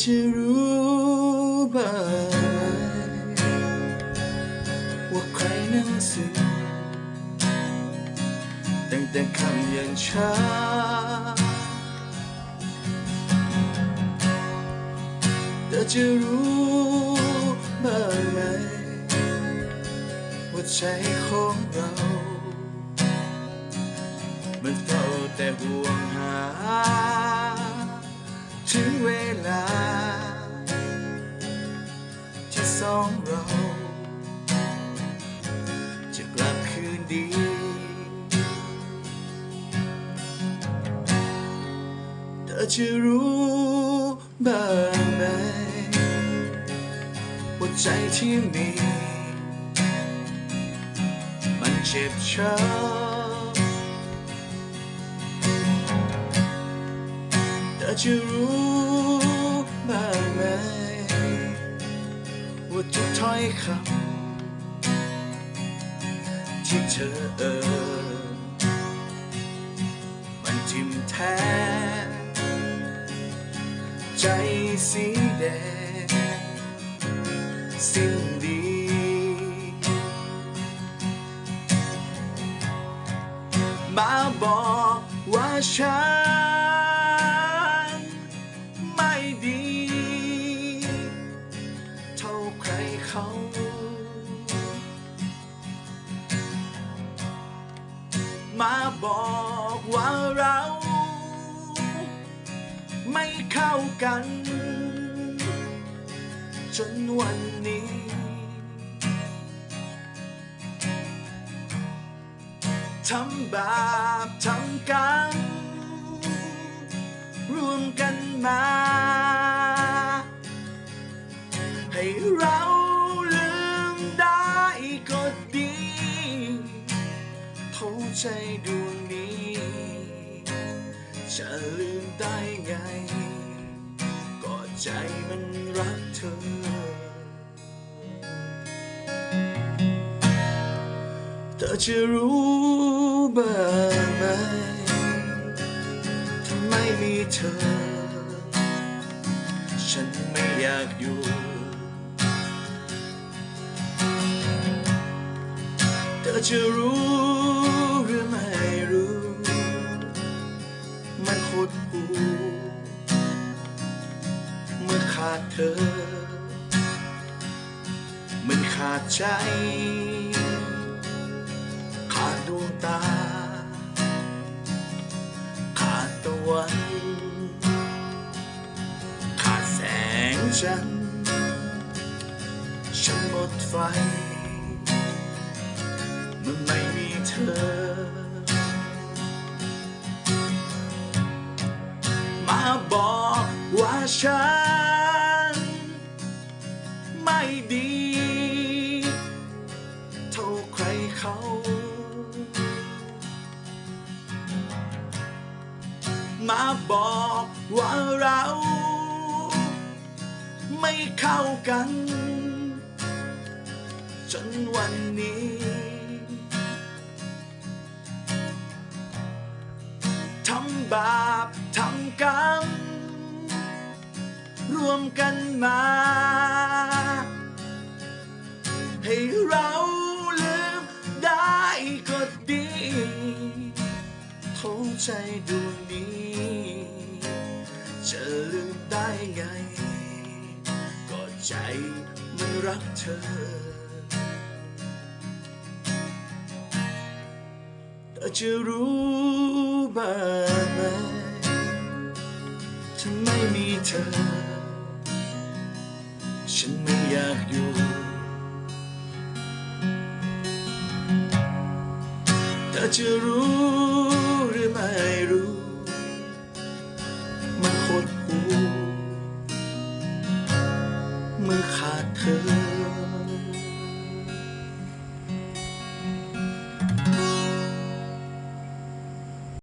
จะรู้บ้างไหมว่าใครนั้นสิตั้งแต่คำย่างช้าเธอจะรู้บ้างไหมว่าใจของเรา มันเฝ้าแต่ห่วงหา ถึงเวลา ที่สองเรา จะกลับคืนดี เธอจะรู้บ้างไหมว่าใจที่มี มันเจ็บช้ำ จะรู้บ้างไหมว่าทุกถ้อยคำที่เธอเอ่ยมันทิมแท้ใจสีแดงสิ้นดีมาบอกว่าฉัน บอกว่าเรา ไม่เข้ากัน จนวันนี้ ทำบาปทำกรรมรวมกันมา ให้เรา ได้ไง ก็ใจมันรักเธอ เธอจะรู้บ้างไหมทำไมมีเธอ ฉันไม่อยากอยู่ เธอจะรู้ ดหูเมื่อขาดเธอ มันขาดใจ ขาดดวงตา ขาดตะวัน ขาดแสงจันทร์ฉันหมดไฟมันไม่ ฉัน ไม่ดี เท่าใครเขา มาบอกว่าเรา ไม่เข้ากัน จนวันนี้ทำบาปทำกรรม รวมกันมา ให้เราลืมได้ก็ดีโทษใจดวงนี้ จะลืมได้ไง ก็ใจมันรักเธอเธอจะรู้บ้างไหมถ้าไม่มีเธอ ฉันไม่อยากอยู่ เธอจะรู้หรือไม่รู้ มันโคตรหูเมื่อขาดเธอ